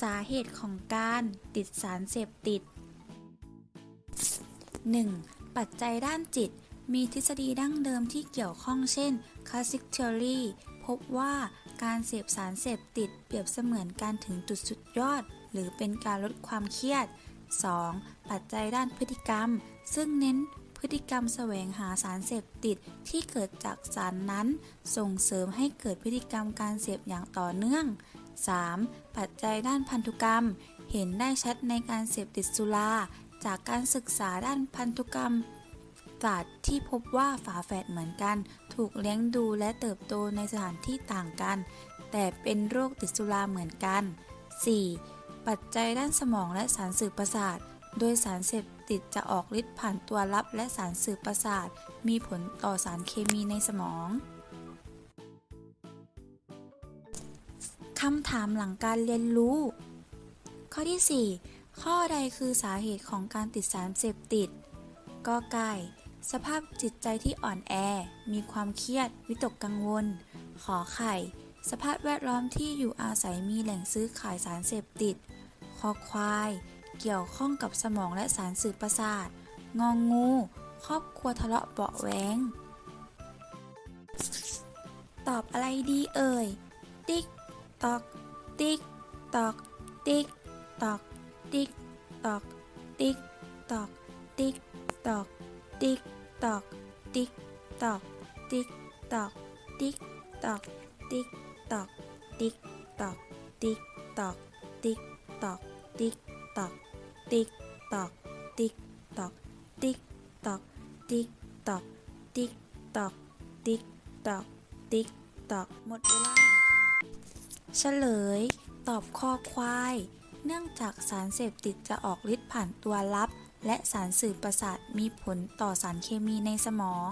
สาเหตุของการติดสารเสพติด 1. ปัจจัยด้านจิต มีทฤษฎีดั้งเดิมที่เกี่ยวข้องเช่น Classic Theory พบว่าการเสพสารเสพติดเปรียบเสมือนการถึงจุดสุดยอด หรือเป็นการลดความเครียด 2. ปัจจัยด้านพฤติกรรม ซึ่งเน้น พฤติกรรมแสวงหาสารเสพติดที่เกิดจากสารนั้น ส่งเสริมให้เกิดพฤติกรรมการเสพอย่างต่อเนื่อง 3. ปัจจัยด้านพันธุกรรม เห็นได้ชัดในการเสพติดสุรา จากการศึกษาด้านพันธุกรรมศาสตร์ที่พบว่าฝาแฝดเหมือนกัน ถูกเลี้ยงดูและเติบโตในสถานที่ต่างกัน แต่เป็นโรคติดสุราเหมือนกัน 4. ปัจจัยด้านสมองและสารสื่อประสาท โดยสารเสพติดจะออกฤทธิ์ผ่านตัวรับและสารสื่อประสาท มีผลต่อสารเคมีในสมองคำถามหลังการเรียนรู้ ข้อที่ 4 ข้อใดคือสาเหตุของการติดสารเสพติดกอไก่สภาพจิตใจที่อ่อนแอ มีความเครียด วิตกกังวล ขอไข่ สภาพแวดล้อมที่อยู่อาศัยมีแหล่งซื้อขายสารเสพติด คอควาย เกี่ยวข้องกับสมองและสารสื่อประสาท งองงู ครอบครัวทะเลาะเบาะแวงตอบอะไรดีเอ่ย ติ๊กตอก ติ๊กตอก ติ๊กตอก ติ๊กตอก ติ๊กตอก ติ๊กตอก ติ๊กตอก ติ๊กตอก ติ๊กตอก ติ๊กตอก ติ๊กตอก ติ๊กตอก ติ๊กตอก ติ๊กตอก ติ๊กตอก ติ๊กตอก ติ๊กตอก ติ๊กตอก ติ๊กตอก ติ๊กตอก ติ๊กตอก ติ๊กตอก หมดเวลา เฉลย ตอบข้อควาย เนื่องจากสารเสพติดจะออกฤทธิ์ผ่านตัวรับ และสารสื่อประสาทมีผลต่อสารเคมีในสมอง